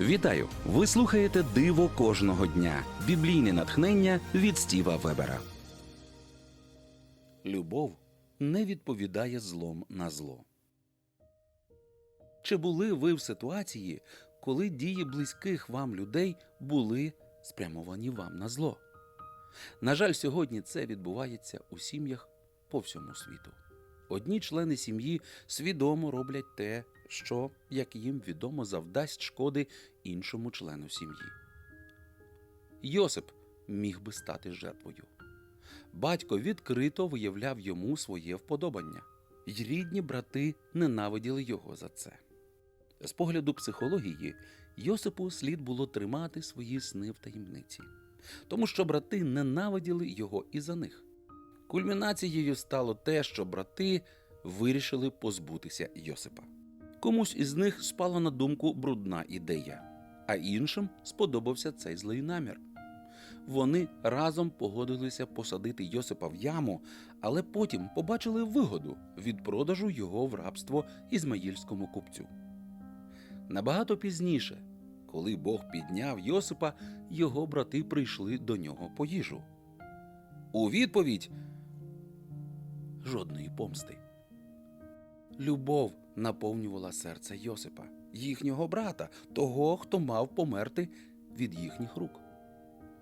Вітаю! Ви слухаєте Диво кожного дня. Біблійне натхнення від Стіва Вебера. Любов не відповідає злом на зло. Чи були ви в ситуації, коли дії близьких вам людей були спрямовані вам на зло? На жаль, сьогодні це відбувається у сім'ях по всьому світу. Одні члени сім'ї свідомо роблять те, що, як їм відомо, завдасть шкоди іншому члену сім'ї. Йосип міг би стати жертвою. Батько відкрито виявляв йому своє вподобання, й рідні брати ненавиділи його за це. З погляду психології, Йосипу слід було тримати свої сни в таємниці, тому що брати ненавиділи його і за них. Кульмінацією стало те, що брати вирішили позбутися Йосипа. Комусь із них спала на думку брудна ідея, а іншим сподобався цей злий намір. Вони разом погодилися посадити Йосипа в яму, але потім побачили вигоду від продажу його в рабство ізмаїльському купцю. Набагато пізніше, коли Бог підняв Йосипа, його брати прийшли до нього по їжу. У відповідь жодної помсти. Любов наповнювала серце Йосипа, їхнього брата, того, хто мав померти від їхніх рук.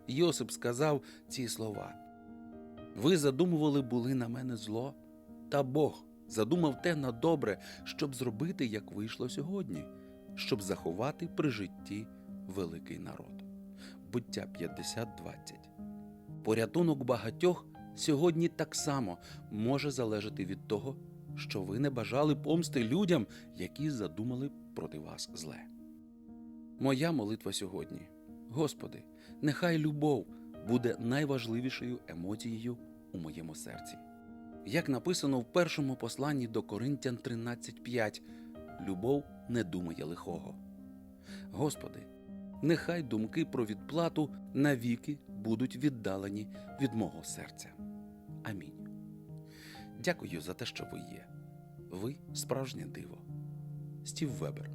Йосип сказав ці слова: Ви задумували були на мене зло, та Бог задумав те на добре, щоб зробити, як вийшло сьогодні, щоб заховати при житті великий народ. Буття 50.20 Порятунок багатьох сьогодні так само може залежати від того, що ви не бажали помсти людям, які задумали проти вас зле. Моя молитва сьогодні. Господи, нехай любов буде найважливішою емоцією у моєму серці. Як написано в першому посланні до Коринтян 13.5, любов не думає лихого. Господи, нехай думки про відплату навіки будуть віддалені від мого серця. Амінь. Дякую за те, що ви є. Ви справжнє диво. Стів Вебер.